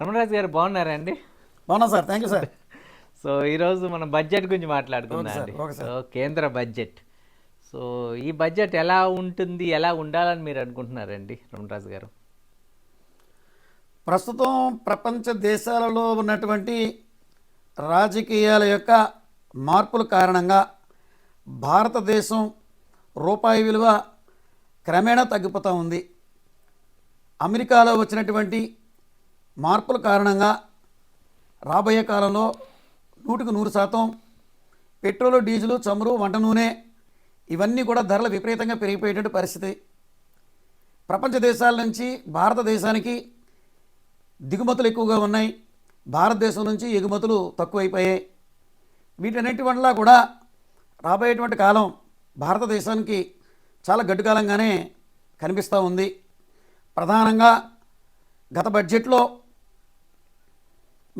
రమణరాజు గారు బాగున్నారా అండి? అవునా sir thank you sir so ఈరోజు మనం బడ్జెట్ గురించి మాట్లాడుకుందాం అండి. సో కేంద్ర బడ్జెట్. సో ఈ బడ్జెట్ ఎలా ఉంటుంది ఎలా ఉండాలని మీరు అనుకుంటున్నారండి రమణరాజు గారు? ప్రస్తుతం ప్రపంచ దేశాలలో ఉన్నటువంటి రాజకీయాల యొక్క మార్పుల కారణంగా భారతదేశం రూపాయి విలువ క్రమేణా తగ్గిపోతూ ఉంది. అమెరికాలో వచ్చినటువంటి మార్పుల కారణంగా రాబోయే కాలంలో నూటికి నూరు శాతం పెట్రోలు డీజిల్ చమురు వంట నూనె ఇవన్నీ కూడా ధరలు విపరీతంగా పెరిగిపోయేటువంటి పరిస్థితి. ప్రపంచ దేశాల నుంచి భారతదేశానికి దిగుమతులు ఎక్కువగా ఉన్నాయి. భారతదేశం నుంచి ఎగుమతులు తక్కువైపోయాయి. వీటన్నిటి వల్ల కూడా రాబోయేటువంటి కాలం భారతదేశానికి చాలా గడ్డు కాలంగానే కనిపిస్తూ ఉంది. ప్రధానంగా గత బడ్జెట్లో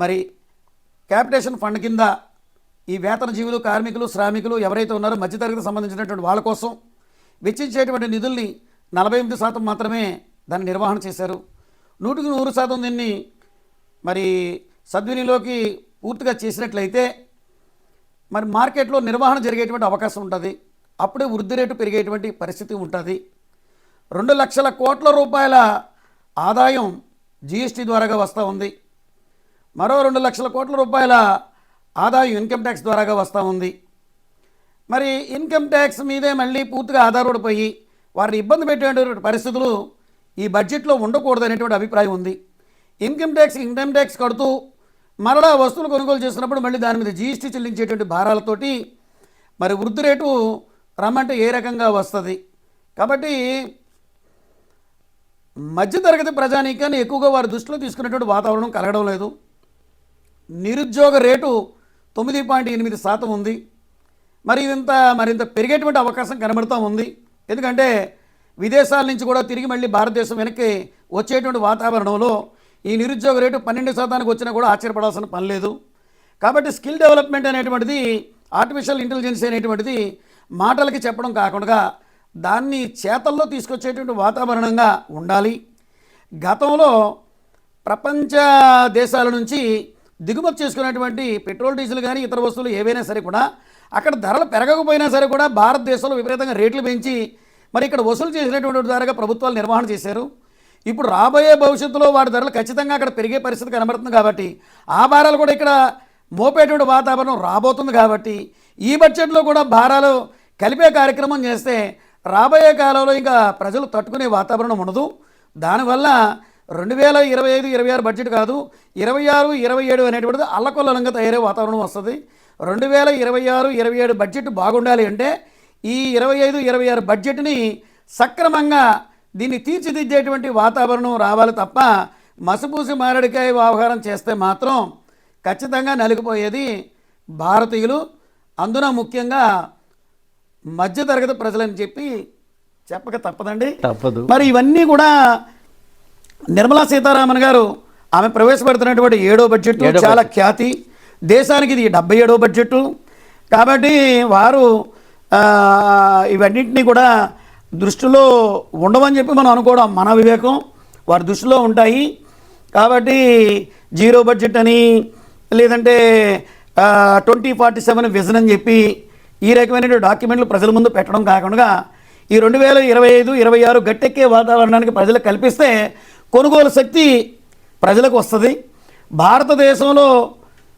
మరి క్యాపిటేషన్ ఫండ్ కింద ఈ వేతన జీవులు కార్మికులు శ్రామికులు ఎవరైతే ఉన్నారో మధ్యతరగతికి సంబంధించినటువంటి వాళ్ళ కోసం వెచ్చించేటువంటి నిధుల్ని నలభై ఎనిమిది శాతం మాత్రమే దాన్ని నిర్వహణ చేశారు. నూటికి నూరు శాతం దీన్ని మరి సద్వినిలోకి పూర్తిగా చేసినట్లయితే మరి మార్కెట్లో నిర్వహణ జరిగేటువంటి అవకాశం ఉంటుంది. అప్పుడే వృద్ధి రేటు పెరిగేటువంటి పరిస్థితి ఉంటుంది. రెండు లక్షల కోట్ల రూపాయల ఆదాయం జీఎస్టీ ద్వారాగా వస్తూ ఉంది. మరో రెండు లక్షల కోట్ల రూపాయల ఆదాయం ఇన్కమ్ ట్యాక్స్ ద్వారాగా వస్తూ ఉంది. మరి ఇన్కమ్ ట్యాక్స్ మీదే మళ్ళీ పూర్తిగా ఆధారపడిపోయి వారిని ఇబ్బంది పెట్టేటువంటి పరిస్థితులు ఈ బడ్జెట్లో ఉండకూడదు అనేటువంటి అభిప్రాయం ఉంది. ఇన్కమ్ ట్యాక్స్ ఇన్కమ్ ట్యాక్స్ కడుతూ మరలా వస్తువులు కొనుగోలు చేసినప్పుడు మళ్ళీ దాని మీద జీఎస్టీ చెల్లించేటువంటి భారాలతోటి మరి వృద్ధి రేటు రమ్మంటే ఏ రకంగా వస్తుంది? కాబట్టి మధ్యతరగతి ప్రజానీకాన్ని ఎక్కువగా వారి దృష్టిలో తీసుకునేటువంటి వాతావరణం కలగడం లేదు. నిరుద్యోగ రేటు తొమ్మిది పాయింట్ ఎనిమిది శాతం ఉంది. మరి ఇదంతా మరింత పెరిగేటువంటి అవకాశం కనబడుతూ ఉంది. ఎందుకంటే విదేశాల నుంచి కూడా తిరిగి మళ్ళీ భారతదేశం వెనక్కి వచ్చేటువంటి వాతావరణంలో ఈ నిరుద్యోగ రేటు పన్నెండు శాతానికి వచ్చినా కూడా ఆశ్చర్యపడాల్సిన పని లేదు. కాబట్టి స్కిల్ డెవలప్మెంట్ అనేటువంటిది ఆర్టిఫిషియల్ ఇంటెలిజెన్స్ అనేటువంటిది మాటలకి చెప్పడం కాకుండా దాన్ని చేతల్లో తీసుకొచ్చేటువంటి వాతావరణంగా ఉండాలి. గతంలో ప్రపంచ దేశాల నుంచి దిగుమతి చేసుకునేటువంటి పెట్రోల్ డీజిల్ కానీ ఇతర వస్తువులు ఏవైనా సరే కూడా అక్కడ ధరలు పెరగకపోయినా సరే కూడా భారతదేశంలో విపరీతంగా రేట్లు పెంచి మరి ఇక్కడ వసూలు చేసినటువంటి ద్వారా ప్రభుత్వాలు నిర్వహణ చేశారు. ఇప్పుడు రాబోయే భవిష్యత్తులో వాటి ధరలు ఖచ్చితంగా అక్కడ పెరిగే పరిస్థితి కనబడుతుంది కాబట్టి ఆ భారాలు కూడా ఇక్కడ మోపేటువంటి వాతావరణం రాబోతుంది కాబట్టి ఈ బడ్జెట్లో కూడా భారాలు కలిపే కార్యక్రమం చేస్తే రాబోయే కాలంలో ఇంకా ప్రజలు తట్టుకునే వాతావరణం ఉండదు. దానివల్ల రెండు వేల ఇరవై ఐదు ఇరవై ఆరు బడ్జెట్ కాదు ఇరవై ఆరు ఇరవై ఏడు అనేటువంటిది అల్లకొల్లంగా తయారయ్యే వాతావరణం వస్తుంది. రెండు వేల ఇరవై ఆరు ఇరవై ఏడు బడ్జెట్ బాగుండాలి అంటే ఈ ఇరవై ఐదు ఇరవై ఆరు బడ్జెట్ని సక్రమంగా దీన్ని తీర్చిదిద్దేటువంటి వాతావరణం రావాలి తప్ప మసిపూసి మారడికాయ వ్యవహారం చేస్తే మాత్రం ఖచ్చితంగా నలిగిపోయేది భారతీయులు. అందున ముఖ్యంగా మధ్యతరగతి ప్రజలని చెప్పి చెప్పక తప్పదండి. తప్పదు. మరి ఇవన్నీ కూడా నిర్మలా సీతారామన్ గారు ఆమె ప్రవేశపెడుతున్నటువంటి ఏడో బడ్జెట్ చాలా ఖ్యాతి. దేశానికి ఇది డెబ్బై ఏడో బడ్జెట్. కాబట్టి వారు ఇవన్నింటినీ కూడా దృష్టిలో ఉండవని చెప్పి మనం అనుకోవడం మన వివేకం. వారి దృష్టిలో ఉంటాయి. కాబట్టి జీరో బడ్జెట్ అని లేదంటే ట్వంటీ ఫార్టీ సెవెన్ విజన్ అని చెప్పి ఈ రకమైన డాక్యుమెంట్లు ప్రజల ముందు పెట్టడం కాకుండా ఈ రెండు వేల ఇరవై ఐదు ఇరవై ఆరు గట్టెక్కే వాతావరణానికి ప్రజలకు కల్పిస్తే కొనుగోలు శక్తి ప్రజలకు వస్తుంది. భారతదేశంలో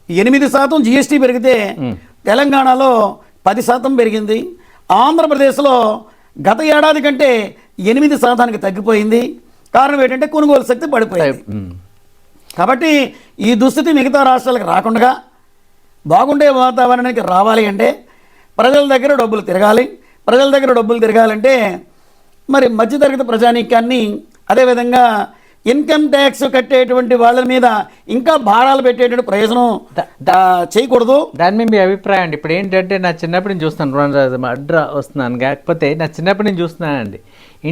ఎనిమిది శాతం జిఎస్టీ పెరిగితే తెలంగాణలో పది శాతం పెరిగింది. ఆంధ్రప్రదేశ్లో గత ఏడాది కంటే ఎనిమిది శాతానికి తగ్గిపోయింది. కారణం ఏంటంటే కొనుగోలు శక్తి పడిపోయింది. కాబట్టి ఈ దుస్థితి మిగతా రాష్ట్రాలకు రాకుండా బాగుండే వాతావరణానికి రావాలి అంటే ప్రజల దగ్గర డబ్బులు తిరగాలి. ప్రజల దగ్గర డబ్బులు తిరగాలంటే మరి మధ్యతరగతి ప్రజానీకాన్ని అదేవిధంగా ఇన్కమ్ ట్యాక్స్ కట్టేటువంటి వాళ్ళ మీద ఇంకా భారాలు పెట్టేటువంటి ప్రయోజనం చేయకూడదు. దాని మీద మీ అభిప్రాయం అండి. ఇప్పుడు ఏంటంటే నా చిన్నప్పటి నుంచి చూస్తున్నాను రుణరాజు అడ్రా వస్తున్నాను. కాకపోతే నా చిన్నప్పటి నుంచి చూస్తున్నానండి.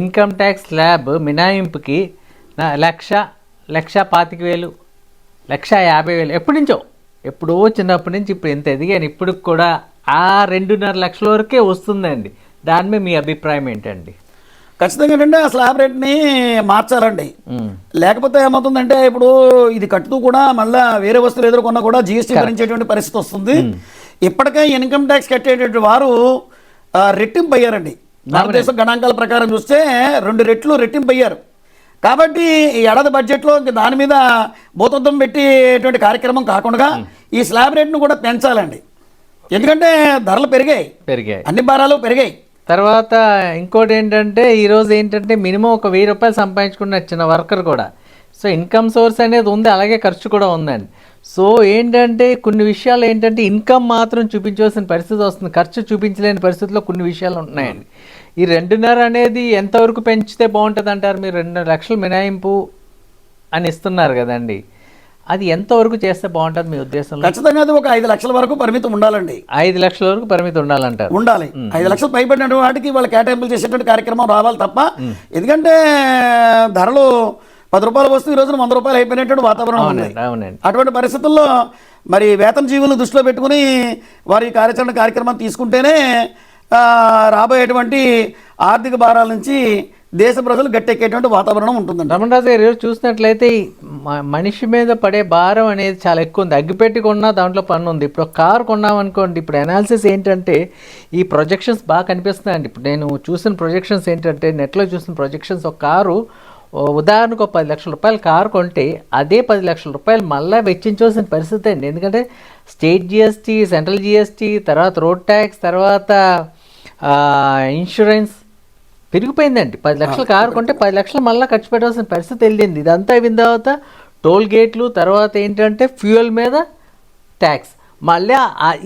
ఇన్కమ్ ట్యాక్స్ స్లాబ్ మినాయింపుకి నా లక్ష లక్ష పాతిక వేలు లక్ష యాభై వేలు. ఎప్పటి నుంచో ఎప్పుడో చిన్నప్పటి నుంచి ఇప్పుడు ఎంత ఎదిగాను. ఇప్పుడు కూడా ఆ రెండున్నర లక్షల వరకే వస్తుందండి. దాని మీద మీ అభిప్రాయం ఏంటండి? ఖచ్చితంగా ఏంటంటే ఆ స్లాబ్ రేట్ని మార్చాలండి. లేకపోతే ఏమవుతుందంటే ఇప్పుడు ఇది కట్టుతూ కూడా మళ్ళా వేరే వస్తువులు ఎదుర్కొన్నా కూడా జిఎస్టీ భరించేటువంటి పరిస్థితి వస్తుంది. ఇప్పటికే ఇన్కమ్ ట్యాక్స్ కట్టేటువంటి వారు రెట్టింపు అయ్యారండి. భారతదేశం గణాంకాల ప్రకారం చూస్తే రెండు రెట్లు రెట్టింపు అయ్యారు. కాబట్టి ఈ ఏడాది బడ్జెట్లో ఇంక దాని మీద భూతత్వం పెట్టేటువంటి కార్యక్రమం కాకుండా ఈ స్లాబ్ రేట్ను కూడా పెంచాలండి. ఎందుకంటే ధరలు పెరిగాయి. పెరిగాయి. అన్ని భారాలు పెరిగాయి. తర్వాత ఇంకోటి ఏంటంటే ఈరోజు ఏంటంటే మినిమం ఒక వెయ్యి రూపాయలు సంపాదించుకున్న చిన్న వర్కర్ కూడా. సో ఇన్కమ్ సోర్స్ అనేది ఉంది అలాగే ఖర్చు కూడా ఉందండి. సో ఏంటంటే కొన్ని విషయాలు ఏంటంటే ఇన్కమ్ మాత్రం చూపించవలసిన పరిస్థితి వస్తుంది. ఖర్చు చూపించలేని పరిస్థితిలో కొన్ని విషయాలు ఉన్నాయండి. ఈ రెండున్నర అనేది ఎంతవరకు పెంచితే బాగుంటుంది అంటారు మీరు రెండు లక్షలు మినాయింపు అని ఇస్తున్నారు కదండి. అది ఎంతవరకు చేస్తే బాగుంటుంది మీ ఉద్దేశంలో? ఖచ్చితంగా అది ఒక ఐదు లక్షల వరకు పరిమితం ఉండాలండి. ఐదు లక్షల వరకు పరిమితి ఉండాలంటారు. ఉండాలి. ఐదు లక్షలు పైబడిన వాటికి వాళ్ళు కేటాయింపులు చేసేటువంటి కార్యక్రమం రావాలి తప్ప ఎందుకంటే ధరలు పది రూపాయల వస్తువు ఈ రోజున వంద రూపాయలు అయిపోయినటువంటి వాతావరణం ఉంది. అటువంటి పరిస్థితుల్లో మరి వేతన జీవులను దృష్టిలో పెట్టుకుని వారి కార్యాచరణ కార్యక్రమం తీసుకుంటేనే రాబోయేటువంటి ఆర్థిక భారాల నుంచి దేశ ప్రజలు గట్టెక్కేటువంటి వాతావరణం ఉంటుందండి రమణరాజు గారు ఈరోజు చూసినట్లయితే మ- మనిషి మీద పడే భారం అనేది చాలా ఎక్కువ ఉంది. అగ్గిపెట్టి కొన్నా దాంట్లో పన్ను ఉంది. ఇప్పుడు కార్ కొన్నాం కొన్నామనుకోండి ఇప్పుడు అనాలిసిస్ ఏంటంటే ఈ ప్రొజెక్షన్స్ బాగా కనిపిస్తున్నాయండి. ఇప్పుడు నేను చూసిన ప్రొజెక్షన్స్ ఏంటంటే నెట్లో చూసిన ప్రొజెక్షన్స్ ఒక కారు ఉదాహరణకు ఒక పది లక్షల రూపాయలు కారు కొంటే అదే పది లక్షల రూపాయలు మళ్ళీ వెచ్చించవలసిన పరిస్థితి అండి. ఎందుకంటే స్టేట్ జిఎస్టీ సెంట్రల్ జిఎస్టీ తర్వాత రోడ్ ట్యాక్స్ తర్వాత ఇన్సూరెన్స్ పెరిగిపోయిందండి. పది లక్షలు కారు కొంటే పది లక్షలు మళ్ళీ ఖర్చు పెట్టాల్సిన పరిస్థితి వెళ్ళింది. ఇదంతా అయిన తర్వాత టోల్ గేట్లు తర్వాత ఏంటంటే ఫ్యూయల్ మీద ట్యాక్స్. మళ్ళీ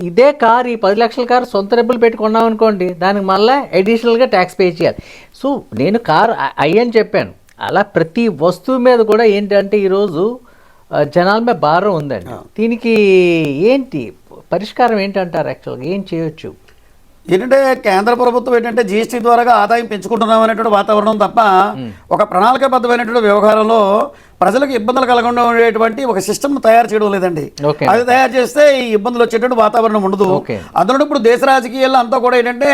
ఇదే కార్ ఈ పది లక్షల కారు సొంత డబ్బులు పెట్టి కొన్నాం అనుకోండి దానికి మళ్ళీ అడిషనల్గా ట్యాక్స్ పే చేయాలి. సో నేను కార్ అయ్యని చెప్పాను. అలా ప్రతి వస్తువు మీద కూడా ఏంటంటే ఈరోజు జనాల మీద భారం ఉందండి. దీనికి ఏంటి? పరిష్కారం ఏంటంటారు యాక్చువల్గా ఏం చేయొచ్చు? ఏంటంటే కేంద్ర ప్రభుత్వం ఏంటంటే జీఎస్టీ ద్వారా ఆదాయం పెంచుకుంటున్నాం అనేటువంటి వాతావరణం తప్ప ఒక ప్రణాళికాబద్ధమైనటువంటి వ్యవహారంలో ప్రజలకు ఇబ్బందులు కలగకుండా ఉండేటువంటి ఒక సిస్టమ్ తయారు చేయడం లేదండి. అది తయారు చేస్తే ఈ ఇబ్బందులు వచ్చేటువంటి వాతావరణం ఉండదు. అందులో ఇప్పుడు దేశ రాజకీయాల్లో అంతా కూడా ఏంటంటే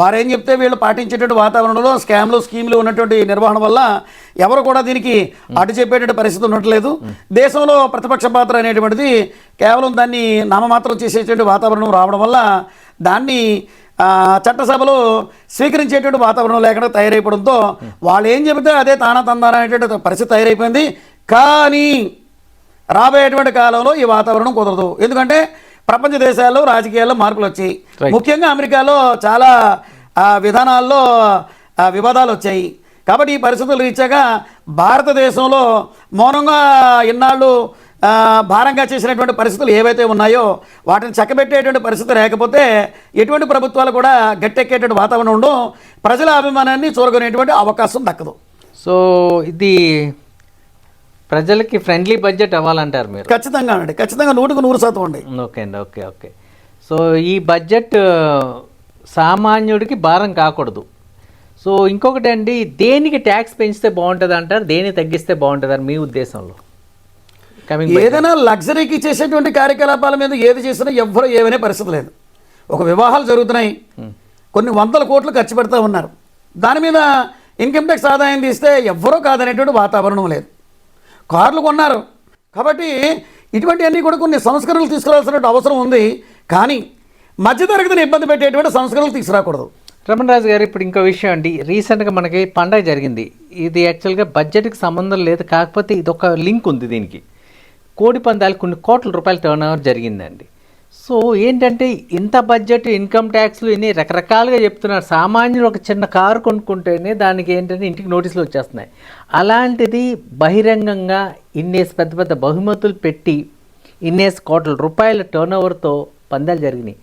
వారేం చెప్తే వీళ్ళు పాటించేటువంటి వాతావరణంలో స్కామ్లు స్కీమ్లు ఉన్నటువంటి నిర్వహణ వల్ల ఎవరు కూడా దీనికి అటు చెప్పేటువంటి పరిస్థితి ఉండట్లేదు. దేశంలో ప్రతిపక్ష పాత్ర అనేటువంటిది కేవలం దాన్ని నామమాత్రం చేసేటువంటి వాతావరణం రావడం వల్ల దాన్ని చట్టసభలో స్వీకరించేటువంటి వాతావరణం లేకుండా తయారైపోవడంతో వాళ్ళు ఏం చెబితే అదే తానా తందాన అనేటువంటి పరిస్థితి తయారైపోయింది. కానీ రాబోయేటువంటి కాలంలో ఈ వాతావరణం కుదరదు. ఎందుకంటే ప్రపంచ దేశాల్లో రాజకీయాల్లో మార్పులు వచ్చాయి. ముఖ్యంగా అమెరికాలో చాలా విధానాల్లో వివాదాలు వచ్చాయి. కాబట్టి ఈ పరిస్థితులు రీత్యాగా భారతదేశంలో మౌనంగా ఇన్నాళ్ళు భారంగా చేసినటువంటి పరిస్థితులు ఏవైతే ఉన్నాయో వాటిని చక్కబెట్టేటువంటి పరిస్థితి లేకపోతే ఎటువంటి ప్రభుత్వాలు కూడా గట్టెక్కేటువంటి వాతావరణం ఉండవు ప్రజల అభిమానాన్ని చూరగొనేటువంటి అవకాశం దక్కదు. సో ఇది ప్రజలకి ఫ్రెండ్లీ బడ్జెట్ అవ్వాలంటారు మీరు? ఖచ్చితంగా అండి. ఖచ్చితంగా నూటికి నూరు శాతం అండి. ఓకే అండి ఓకే ఓకే. సో ఈ బడ్జెట్ సామాన్యుడికి భారం కాకూడదు. సో ఇంకొకటి అండి దేనికి ట్యాక్స్ పెంచితే బాగుంటుంది అంటారు దేనికి తగ్గిస్తే బాగుంటుంది అని మీ ఉద్దేశంలో? ఏదైనా లగ్జరీకి చేసేటువంటి కార్యకలాపాల మీద ఏది చేసినా ఎవ్వరూ ఏమనే పరిస్థితి లేదు. ఒక వివాహాలు జరుగుతున్నాయి. కొన్ని వందల కోట్లు ఖర్చు పెడతా ఉన్నారు. దాని మీద ఇన్కమ్ ట్యాక్స్ ఆదాయం తీస్తే ఎవ్వరూ కాదనేటువంటి వాతావరణం లేదు. కార్లు కొన్నారు. కాబట్టి ఇటువంటివన్నీ కూడా కొన్ని సంస్కరణలు తీసుకురావాల్సిన అవసరం ఉంది. కానీ మధ్యతరగతిని ఇబ్బంది పెట్టేటువంటి సంస్కరణలు తీసుకురాకూడదు. రమణరాజు గారు ఇప్పుడు ఇంకో విషయం అండి. రీసెంట్గా మనకి పండగ జరిగింది. ఇది యాక్చువల్గా బడ్జెట్కి సంబంధం లేదు. కాకపోతే ఇది ఒక లింక్ ఉంది దీనికి. కోడి పందాలు కొన్ని కోట్ల రూపాయల టర్న్ ఓవర్ జరిగిందండి. సో ఏంటంటే ఇంత బడ్జెట్ ఇన్కమ్ ట్యాక్స్లు ఇన్ని రకరకాలుగా చెప్తున్నారు. సామాన్యులు ఒక చిన్న కారు కొనుక్కుంటేనే దానికి ఏంటంటే ఇంటికి నోటీసులు వచ్చేస్తున్నాయి. అలాంటిది బహిరంగంగా ఇన్నేసి పెద్ద పెద్ద బహుమతులు పెట్టి ఇన్నేసి కోట్ల రూపాయల టర్న్ ఓవర్తో పందాలు జరిగినాయి.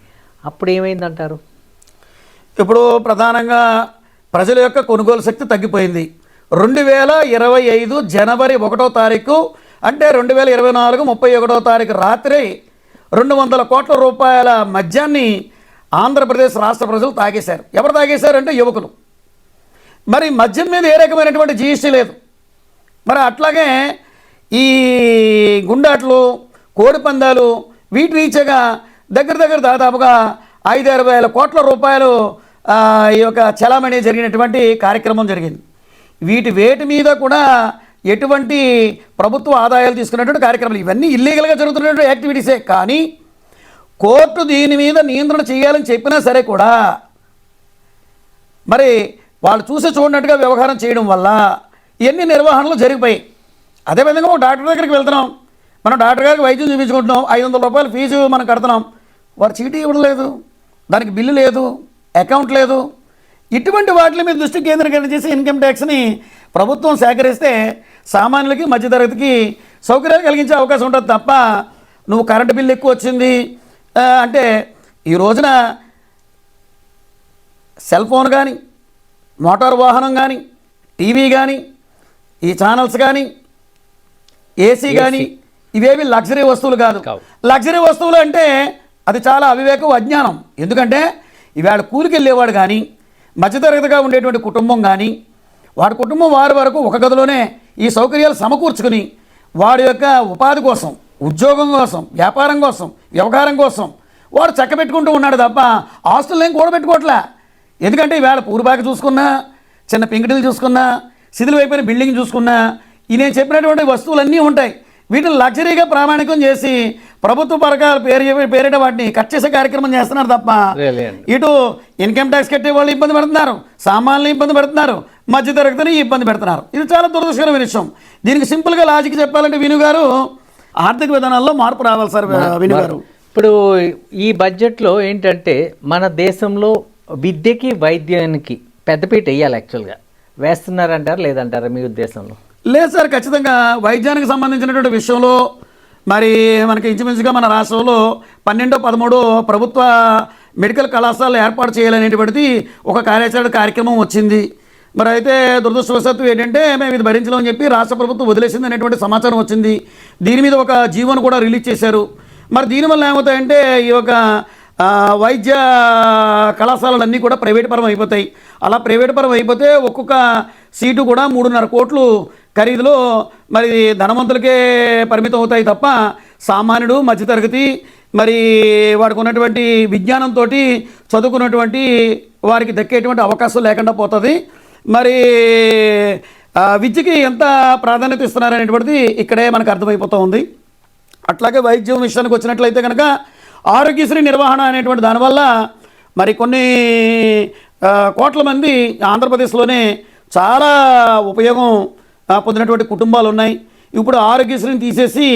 అప్పుడు ఏమైందంటారు? ఇప్పుడు ప్రధానంగా ప్రజల యొక్క కొనుగోలు శక్తి తగ్గిపోయింది. రెండు వేల ఇరవై ఐదు జనవరి ఒకటో తారీఖు అంటే రెండు వేల ఇరవై నాలుగు ముప్పై ఒకటో తారీఖు రాత్రి రెండు వందల కోట్ల రూపాయల మద్యాన్ని ఆంధ్రప్రదేశ్ రాష్ట్ర ప్రజలు తాగేశారు. ఎవరు తాగేశారు అంటే యువకులు. మరి మద్యం మీద ఏ రకమైనటువంటి జీఎస్టీ లేదు. మరి అట్లాగే ఈ గుండాట్లు కోడిపందాలు వీటి రీచగా దగ్గర దగ్గర దాదాపుగా ఐదు ఆరు వేల కోట్ల రూపాయలు ఈ యొక్క చలామణి జరిగినటువంటి కార్యక్రమం జరిగింది. వీటి వేటి మీద కూడా ఎటువంటి ప్రభుత్వ ఆదాయాలు తీసుకునేటువంటి కార్యక్రమాలు ఇవన్నీ ఇల్లీగల్గా జరుగుతున్నటువంటి యాక్టివిటీసే కానీ కోర్టు దీని మీద నియంత్రణ చేయాలని చెప్పినా సరే కూడా మరి వాళ్ళు చూసి చూడనట్టుగా వ్యవహారం చేయడం వల్ల ఎన్ని నిర్వహణలు జరిగిపోయి అదేవిధంగా ఒక డాక్టర్ దగ్గరికి వెళ్తున్నాం. మనం డాక్టర్ గారికి వైద్యం చూపించుకుంటున్నాం. ఐదు వందల రూపాయలు ఫీజు మనం కడుతున్నాం. వారు చీటీ ఇవ్వడం లేదు. దానికి బిల్లు లేదు. అకౌంట్ లేదు. ఇటువంటి వాటి మీద దృష్టి కేంద్రీకరణ చేసి ఇన్కమ్ ట్యాక్స్ని ప్రభుత్వం సేకరిస్తే సామాన్యులకి మధ్యతరగతికి సౌకర్యాలు కలిగించే అవకాశం ఉంటుంది తప్ప నువ్వు కరెంటు బిల్లు ఎక్కువ వచ్చింది. అంటే ఈ రోజున సెల్ ఫోన్ కానీ మోటార్ వాహనం కానీ టీవీ కానీ ఈ ఛానల్స్ కానీ ఏసీ కానీ ఇవేవి లగ్జరీ వస్తువులు కాదు. లగ్జరీ వస్తువులు అంటే అది చాలా అవివేకం అజ్ఞానం. ఎందుకంటే ఇవాళ కూలికి వెళ్ళేవాడు కానీ మధ్యతరగతిగా ఉండేటువంటి కుటుంబం కానీ వాడి కుటుంబం వారి వరకు ఒక గదిలోనే ఈ సౌకర్యాలు సమకూర్చుకుని వాడి యొక్క ఉపాధి కోసం ఉద్యోగం కోసం వ్యాపారం కోసం వ్యవహారం కోసం వాడు చక్కబెట్టుకుంటూ ఉన్నాడు తప్ప ఆస్తులు ఏం కూడబెట్టుకోవట్లే ఎందుకంటే ఈవేళ పూర్వాకి చూసుకున్నా చిన్న పెంకిటిలు చూసుకున్నా శిథిలు అయిపోయిన బిల్డింగ్ చూసుకున్నా ఈ నేను చెప్పినటువంటి వస్తువులన్నీ ఉంటాయి వీటిని లగ్జరీగా ప్రామాణికం చేసి ప్రభుత్వ పథకాలు పేరు పేరిట వాటిని కట్ చేసే కార్యక్రమం చేస్తున్నారు తప్ప. ఇటు ఇన్కమ్ ట్యాక్స్ కట్టే వాళ్ళు ఇబ్బంది పడుతున్నారు సామాన్లు ఇబ్బంది పడుతున్నారు మధ్యతరగతిని ఇబ్బంది పెడుతున్నారు. ఇది చాలా దురదృష్టకరమైన విషయం. దీనికి సింపుల్గా లాజిక్ చెప్పాలంటే విను గారు ఆర్థిక విధానాల్లో మార్పు రావాలి సార్ విను గారు. ఇప్పుడు ఈ బడ్జెట్లో ఏంటంటే మన దేశంలో విద్యకి వైద్యానికి పెద్దపీట వేయాలి యాక్చువల్గా వేస్తున్నారంటారా లేదంటారా మీ ఉద్దేశంలో? లేదు సార్ ఖచ్చితంగా వైద్యానికి సంబంధించినటువంటి విషయంలో మరి మనకి ఇంచుమించుగా మన రాష్ట్రంలో పన్నెండో పదమూడో ప్రభుత్వ మెడికల్ కళాశాలలు ఏర్పాటు చేయాలనేటువంటిది ఒక కార్యాచరణ కార్యక్రమం వచ్చింది. మరి అయితే దురదృష్టవశాత్తు ఏంటంటే మేము ఇది భరించలేమని చెప్పి రాష్ట్ర ప్రభుత్వం వదిలేసింది అనేటువంటి సమాచారం వచ్చింది. దీని మీద ఒక జీవోను కూడా రిలీజ్ చేశారు. మరి దీనివల్ల ఏమవుతాయంటే ఈ యొక్క వైద్య కళాశాలలన్నీ కూడా ప్రైవేట్ పరం అయిపోతాయి. అలా ప్రైవేట్ పరం అయిపోతే ఒక్కొక్క సీటు కూడా మూడున్నర కోట్లు ఖరీదులో మరి ధనవంతులకే పరిమితం అవుతాయి తప్ప సామాన్యుడు మధ్యతరగతి మరి వాడికి ఉన్నటువంటి విజ్ఞానంతో చదువుకున్నటువంటి వారికి దక్కేటువంటి అవకాశం లేకుండా పోతుంది. మరి విద్యకి ఎంత ప్రాధాన్యత ఇస్తున్నారనేటువంటిది ఇక్కడే మనకు అర్థమైపోతూ ఉంది. అట్లాగే వైద్యం విషయానికి వచ్చినట్లయితే కనుక ఆరోగ్యశ్రీ నిర్వహణ అనేటువంటి దానివల్ల మరి కొన్ని కోట్ల మంది ఆంధ్రప్రదేశ్లోనే చాలా ఉపయోగం పొందినటువంటి కుటుంబాలు ఉన్నాయి. ఇప్పుడు ఆరోగ్యశ్రీని తీసేసి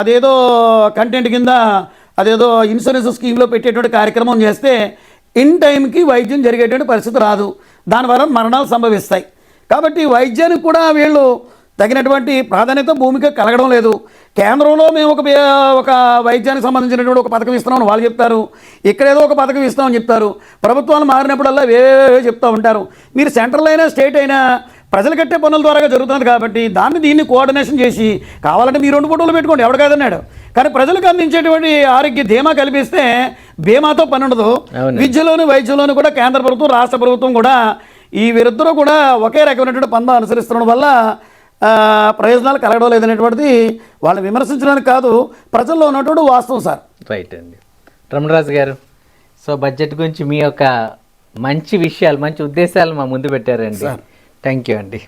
అదేదో కంటెంట్ కింద అదేదో ఇన్సూరెన్స్ స్కీమ్లో పెట్టేటువంటి కార్యక్రమం చేస్తే ఇన్ టైంకి వైద్యం జరిగేటువంటి పరిస్థితి రాదు. దానివల్ల మరణాలు సంభవిస్తాయి. కాబట్టి వైద్యానికి కూడా వీళ్ళు తగినటువంటి ప్రాధాన్యత భూమిక కలగడం లేదు. కేంద్రంలో మేము ఒక ఒక వైద్యానికి సంబంధించినటువంటి ఒక పథకం ఇస్తున్నామని వాళ్ళు చెప్తారు. ఇక్కడ ఏదో ఒక పథకం ఇస్తామని చెప్తారు. ప్రభుత్వాలు మారినప్పుడల్లా వేవే చెప్తూ ఉంటారు. మీరు సెంట్రల్ అయినా స్టేట్ అయినా ప్రజలు కట్టే పనుల ద్వారా జరుగుతుంది కాబట్టి దాన్ని దీన్ని కోఆర్డినేషన్ చేసి కావాలంటే మీరు రెండు ఫోటోలు పెట్టుకోండి ఎవడు కాదన్నాడు. కానీ ప్రజలకు అందించేటువంటి ఆరోగ్య ధీమా కల్పిస్తే బీమాతో పని ఉండదు. విద్యలోను వైద్యంలోను కూడా కేంద్ర ప్రభుత్వం రాష్ట్ర ప్రభుత్వం కూడా ఈ వీరిద్దరూ కూడా ఒకే రకమైనటువంటి పందా అనుసరిస్తుండడం వల్ల ప్రయోజనాలు కలగడం లేదనేటువంటిది వాళ్ళని విమర్శించడానికి కాదు ప్రజల్లో ఉన్నటువంటి వాస్తవం సార్. రైట్ అండి. రమణరాజు గారు సో బడ్జెట్ గురించి మీ యొక్క మంచి విషయాలు మంచి ఉద్దేశాలు మా ముందు పెట్టారండి. థ్యాంక్ యూ అండి.